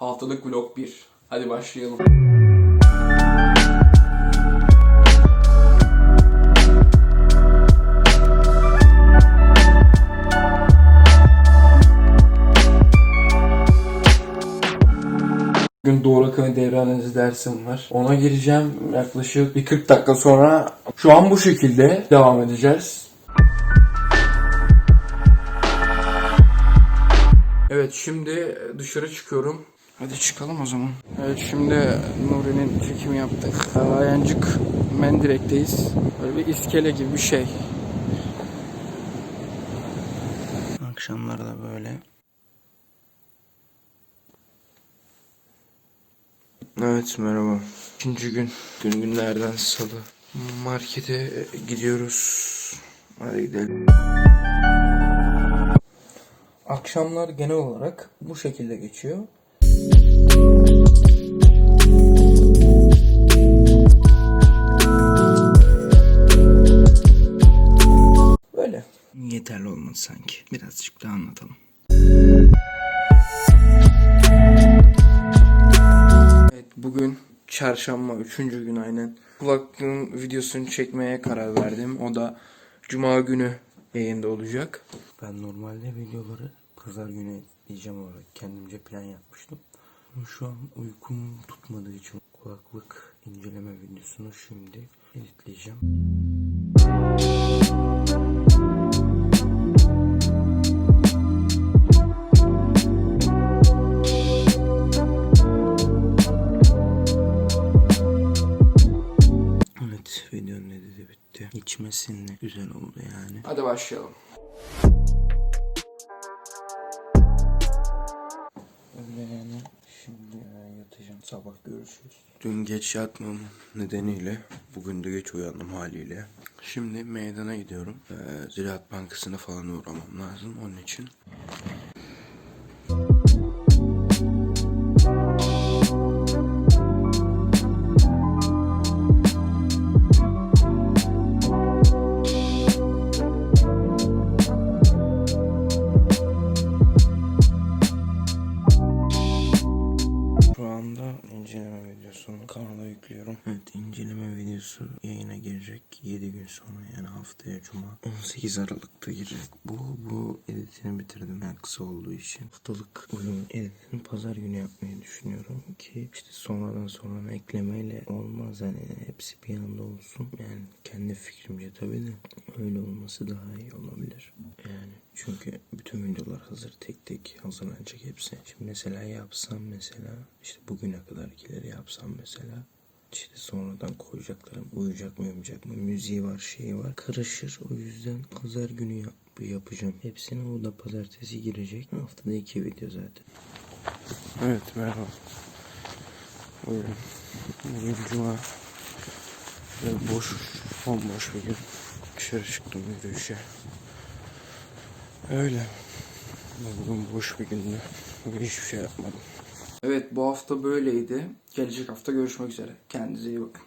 Haftalık vlog 1. Hadi başlayalım. Bugün Doğru Akımı devre analizi dersim var. Ona gireceğim yaklaşık bir 40 dakika sonra. Şu an bu şekilde devam edeceğiz. Evet şimdi dışarı çıkıyorum. Hadi çıkalım o zaman. Evet şimdi Nuri'nin çekimi yaptık. Ayancık Mendirek'teyiz. Böyle bir iskele gibi bir şey. Akşamlarda böyle. Evet merhaba. İkinci gün. Gün günlerden salı. Markete gidiyoruz. Hadi gidelim. Akşamlar genel olarak bu şekilde geçiyor. Yeterli olmadı sanki. Birazcık daha anlatalım. Evet bugün çarşamba üçüncü gün aynen. Kulaklığın videosunu çekmeye karar verdim. O da cuma günü yayında olacak. Ben normalde videoları pazar günü diyeceğim olarak kendimce plan yapmıştım. Ama şu an uykum tutmadığı için kulaklık inceleme videosunu şimdi editleyeceğim. Evet videonun editi bitti. İçmesinle güzel oldu yani. Hadi başlayalım. Öyle yani şimdi e, yatacağım. Sabah görüşürüz. Dün geç yatmam nedeniyle bugün de geç uyandım haliyle. Şimdi meydana gidiyorum. Ee, Ziraat Bankası'na falan uğramam lazım onun için. İnceleme videosunu kanala yüklüyorum. Evet inceleme videosu yayına girecek 7 gün sonra yani haftaya cuma 18 Aralık'ta girecek. Bu bu editini bitirdim yani kısa olduğu için. Haftalık oyun editini pazar günü yapmayı düşünüyorum ki işte sonradan sonra eklemeyle olmaz yani hepsi bir anda olsun. Yani kendi fikrimce tabii de öyle olması daha iyi olabilir. Yani çünkü bütün videolar hazır tek tek hazırlanacak hepsi. Şimdi mesela yapsam mesela işte bugüne kadarkileri yapsam mesela işte sonradan koyacaklarım uyuyacak mı uyumayacak mı? Müziği var şeyi var. Karışır. O yüzden pazar günü yap yapacağım. Hepsini o da pazartesi girecek. Haftada iki video zaten. Evet merhaba. Bugün bugün cuma. Ve boş bomboş bir gün dışarı çıktım yürüyüşe öyle bugün boş bir gündü bugün hiçbir şey yapmadım Evet bu hafta böyleydi. Gelecek hafta görüşmek üzere. Kendinize iyi bakın.